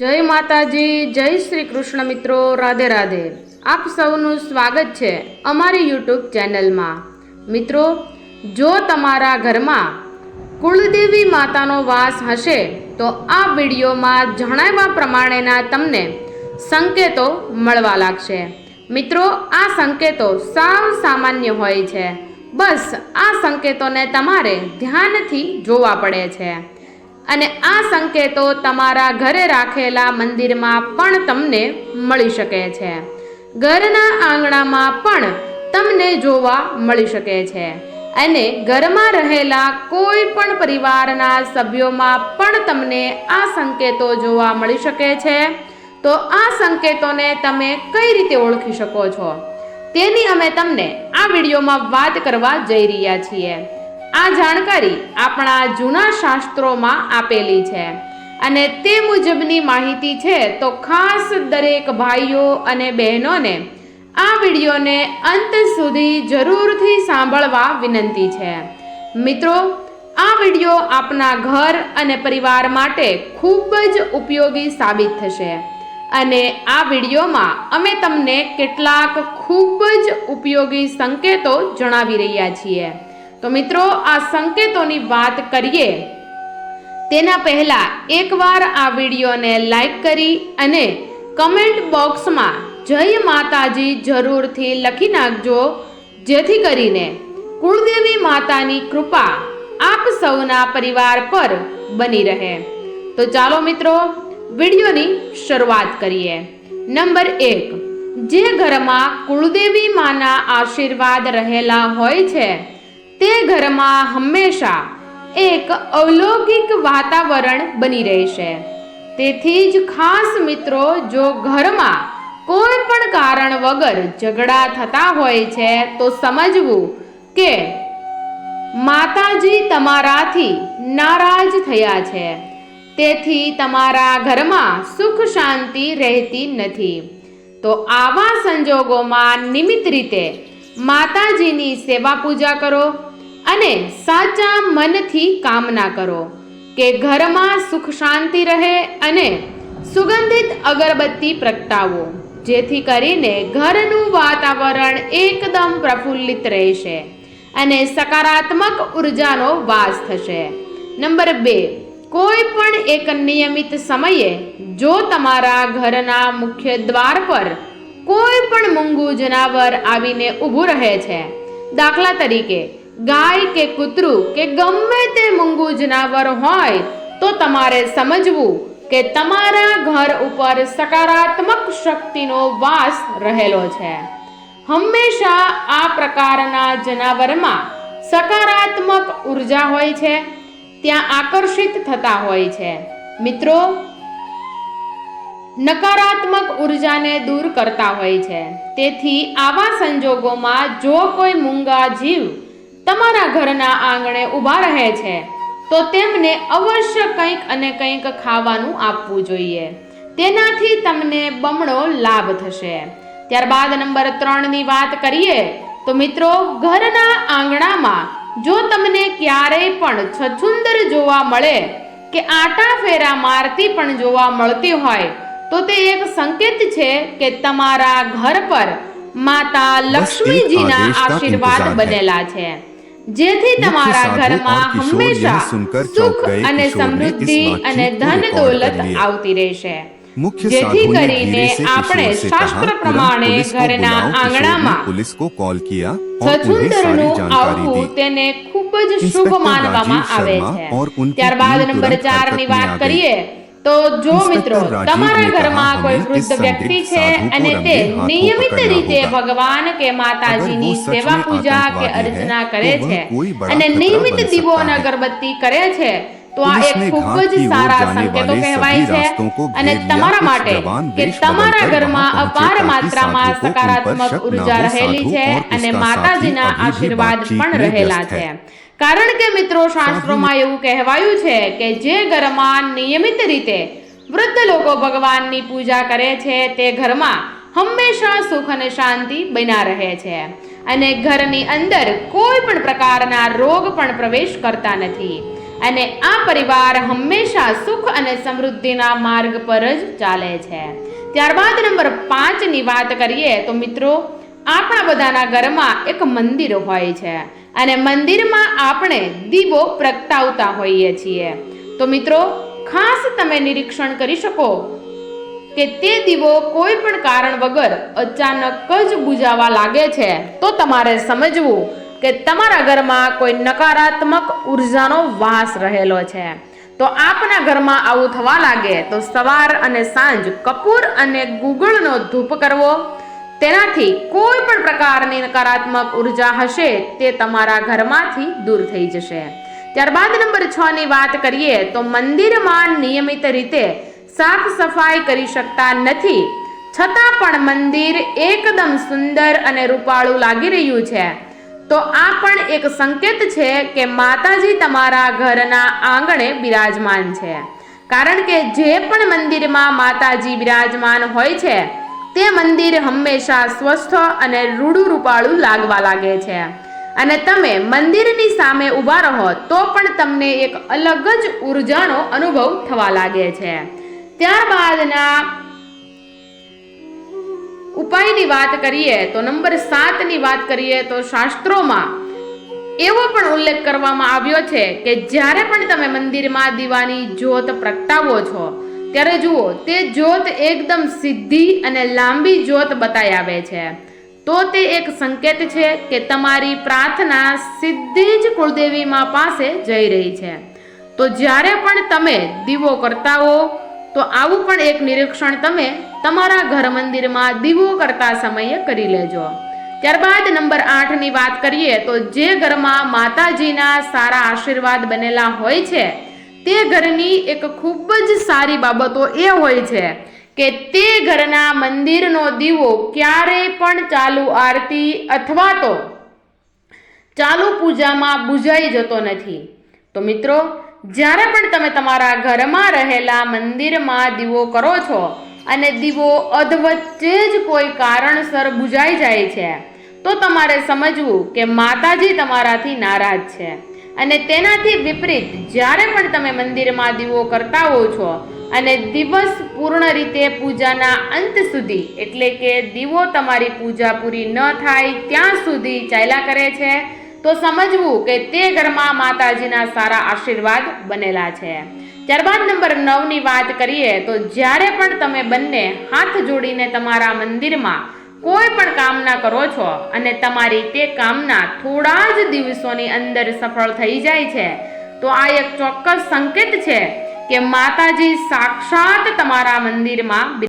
જય માતાજી, જય શ્રી કૃષ્ણ મિત્રો, રાધે રાધે. આપ સૌનું સ્વાગત છે અમારી યુટ્યુબ ચેનલમાં. મિત્રો, જો તમારા ઘરમાં કુળદેવી માતાનો વાસ હશે, તો આ વિડીયોમાં જણાવ્યા પ્રમાણેના તમને સંકેતો મળવા લાગશે. મિત્રો, આ સંકેતો સાવ સામાન્ય હોય છે. બસ આ સંકેતોને તમારે ધ્યાનથી જોવા પડે છે. અને આ સંકેતો તમારા ઘરે રાખેલા મંદિરમાં પણ તમને મળી શકે છે. ઘરના આંગણામાં પણ તમને જોવા મળી શકે છે. અને ઘરમાં રહેલા કોઈ પણ પરિવારના સભ્યોમાં પણ તમને આ સંકેતો જોવા મળી શકે છે. તો આ સંકેતોને તમે કઈ રીતે ઓળખી શકો છો? તેની અમે તમને આ વિડીયોમાં વાત કરવા જઈ રહ્યા છીએ. આ જાણકારી આપણા જૂના શાસ્ત્રોમાં આપેલી છે. અને તે મુજબની માહિતી છે તો ખાસ દરેક ભાઈઓ અને બહેનોને આ વિડીયોને અંત સુધી જરૂરથી સાંભળવા વિનંતી છે. મિત્રો, આ વીડિયો આપના ઘર અને પરિવાર માટે ખૂબ જ ઉપયોગી સાબિત થશે. અને આ વિડીયોમાં અમે તમને કેટલાક ખૂબ જ ઉપયોગી સંકેતો જણાવી રહ્યા છીએ. તો મિત્રો, આ સંકેતોની વાત કરીએ. તેના પહેલા એકવાર આ વિડીયોને લાઈક કરી અને કમેન્ટ બોક્સમાં જય માતાજી જરૂરથી લખી નાખજો, જેથી કરીને કુળદેવી માતાની કૃપા આપ સૌના પરિવાર પર બની રહે. તો ચાલો મિત્રો, વિડીયોની શરૂઆત કરીએ. નંબર એક, જે ઘરમાં કુળદેવી માના આશીર્વાદ રહેલા હોય છે તે ઘરમાં હંમેશા એક અવલૌકિક વાતાવરણ બની રહેશે. તેથી જ ખાસ મિત્રો, જો ઘરમાં કોઈ પણ કારણ વગર ઝઘડા થતા હોય છે, તો સમજવું કે માતાજી તમારાથી નારાજ થયા છે. તેથી તમારા ઘરમાં સુખ શાંતિ રહેતી નથી. તો આવા સંજોગોમાં નિમિત્ત રીતે માતાજીની સેવા પૂજા કરો. અને સાચા મનથી કામના કરો કે ઘરમાં સુખ શાંતિ રહે અને સુગંધિત અગરબત્તી પ્રગટાવો, જેથી કરીને ઘરનું વાતાવરણ એકદમ પ્રફુલ્લિત રહેશે અને સકારાત્મક ઉર્જાનો વાસ થશે. નંબર બે, કોઈ પણ એક નિયમિત સમયે જો તમારા ઘરના મુખ્ય દ્વાર પર કોઈ પણ મૂંગું જનાવર આવીને ઊભું રહે છે, દાખલા તરીકે ગાય કે કૂતરું કે ગમે તે મૂંગું જનાવર હોય, તો તમારે સમજવું કે તમારા ઘર ઉપર સકારાત્મક શક્તિનો વાસ રહેલો છે. હંમેશા આ પ્રકારના જનાવરમાં સકારાત્મક ઊર્જા હોય છે, ત્યાં આકર્ષિત થતા હોય છે. મિત્રો, નકારાત્મક ઉર્જાને દૂર કરતા હોય છે. તેથી આવા સંજોગોમાં જો કોઈ મૂંગા જીવ તમારા ઘરના આંગણે ઊભા રહે છે તો તેમને અવશ્ય કંઈક અને કંઈક ખાવાનું આપવું જોઈએ. તેનાથી તમને બમણો લાભ થશે. ત્યારબાદ નંબર ત્રણની વાત કરીએ તો મિત્રો ઘરના આંગણામાં જો તમને ક્યારેય પણ છછુંદર જોવા મળે કે આટા ફેરા મારતી પણ જોવા મળતી હોય તો તે એક સંકેત છે કે તમારા ઘર પર માતા લક્ષ્મીજીના આશીર્વાદ. બનેલા છે. જેથી તમારા ઘરમાં હંમેશા સુખ અને સમૃદ્ધિ અને ધન દોલત આવતી રહેશે. જેથી કરીને આપણે શાસ્ત્ર પ્રમાણે ઘરના આંગણામાં પોલીસ કો કોલ કિયા સ્વતંત્રનું આવવું તેને ખૂબ જ શુભ માનવામાં આવે છે. ત્યારબાદ નંબર ચારની વાત કરીએ. તો જો મિત્રો તમારા ઘરમાં કોઈ વૃદ્ધ વ્યક્તિ છે અને તે નિયમિત રીતે ભગવાન કે માતાજીની સેવા પૂજા કે અર્ચના કરે છે અને નિયમિત દીવો અને અગરબત્તી કરે છે તો આ એક ખૂબ જ સારા સંકેતો કહેવાય છે અને તમારા માટે કે તમારા ઘરમાં અપાર માત્રામાં સકારાત્મક ઊર્જા રહેલી છે અને માતાજીના આશીર્વાદ પણ રહેલા છે. કારણ કે મિત્રો શાસ્ત્રોમાં એવું કહેવાયું છે કે જે ઘરમાં નિયમિત રીતે વૃદ્ધ લોકો ભગવાનની પૂજા કરે છે તે ઘરમાં હંમેશા સુખ અને શાંતિ બન્યા રહે છે. અને ઘરની અંદર કોઈ પણ પ્રકારના રોગ પણ પ્રવેશ કરતા નથી. અને આ પરિવાર હંમેશા સુખ અને સમૃદ્ધિના માર્ગ પર જ ચાલે છે. ત્યારબાદ નંબર પાંચની વાત કરીએ તો મિત્રો આપણા બધાના ઘરમાં એક મંદિર હોય છે. અને મંદિરમાં આપણે દીવો પ્રગટાવતા હોઈએ છીએ. તો મિત્રો, ખાસ તમે નિરીક્ષણ કરી શકો કે તે દીવો કોઈ પણ કારણ વગર અચાનક જ બુજાવા લાગે છે. તો તમારે સમજવું કે તમારા ઘરમાં કોઈ નકારાત્મક ઉર્જાનો વાસ રહેલો છે. તો આપના ઘરમાં આવું થવા લાગે તો સવાર અને સાંજ કપૂર અને ગુગળનો ધૂપ કરવો તેનાથી કોઈ પણ પ્રકારની નકારાત્મક ઊર્જા હશે તે તમારા ઘરમાંથી દૂર થઈ જશે. ત્યારબાદ નંબર છ ની વાત કરીએ તો મંદિરમાં નિયમિત રીતે સાફ સફાઈ કરી શકતા નથી. છતાં પણ મંદિર એકદમ સુંદર અને રૂપાળું લાગી રહ્યું છે. તો આ પણ એક સંકેત છે કે માતાજી તમારા ઘરના આંગણે બિરાજમાન છે. કારણ કે જે પણ મંદિરમાં માતાજી બિરાજમાન હોય છે તે મંદિર હંમેશા સ્વસ્થ અને રૂડું રૂપાળું લાગવા લાગે છે. અને તમે મંદિરની સામે ઊભા રહો તો પણ તમને એક અલગ જ ઉર્જાનો અનુભવ થવા લાગે છે. ત્યારબાદના ઉપાયની વાત કરીએ તો નંબર સાતની વાત કરીએ તો શાસ્ત્રોમાં એવો પણ ઉલ્લેખ કરવામાં આવ્યો છે કે જ્યારે પણ તમે મંદિરમાં દીવાની જ્યોત પ્રગટાવો છો ત્યારે જુઓ, તે જ્યોત એકદમ સીધી અને લાંબી જ્યોત બતાઈ આવે છે. તો તે એક સંકેત છે કે તમારી પ્રાર્થના સીધી જ કુળદેવીમાં પાસે જઈ રહી છે. તો જ્યારે પણ તમે દીવો કરતા હો, તો આવું પણ એક નિરીક્ષણ તમે તમારા ઘર મંદિરમાં દીવો કરતા સમયે કરી લેજો. ત્યારબાદ નંબર આઠની વાત કરીએ, તો જે ઘરમાં માતાજીના સારા આશીર્વાદ બનેલા હોય છે તે ઘરની એક ખૂબ જ સારી બાબતો એ હોય છે કે તે ઘરના મંદિરનો દીવો ક્યારેય પણ ચાલુ આરતી અથવા તો ચાલુ પૂજામાં બુજાઈ જતો નથી. તો મિત્રો, જ્યારે પણ તમે તમારા ઘરમાં રહેલા મંદિરમાં દીવો કરો છો અને દીવો અધવચ્ચે જ કોઈ કારણસર બુજાઈ જાય છે, તો તમારે સમજવું કે માતાજી તમારાથી નારાજ છે. અને તેનાથી વિપરીત, જ્યારે પણ તમે મંદિરમાં દીવો કરતા હો છો અને દિવસ પૂર્ણ રીતે પૂજાના અંત સુધી, એટલે કે દીવો તમારી પૂજા પૂરી ન થાય ત્યાં સુધી ચાલ્યા કરે છે, તો સમજવું કે તે ઘરમાં માતાજીના સારા આશીર્વાદ બનેલા છે. ત્યારબાદ નંબર નવની વાત કરીએ, તો જ્યારે પણ તમે બંને હાથ જોડીને તમારા મંદિરમાં કોઈ પણ કામના કરો છો અને તમારી તે કામના થોડા જ દિવસોની અંદર સફળ થઈ જાય છે, તો આ એક ચોક્કસ સંકેત છે કે માતાજી સાક્ષાત તમારા મંદિરમાં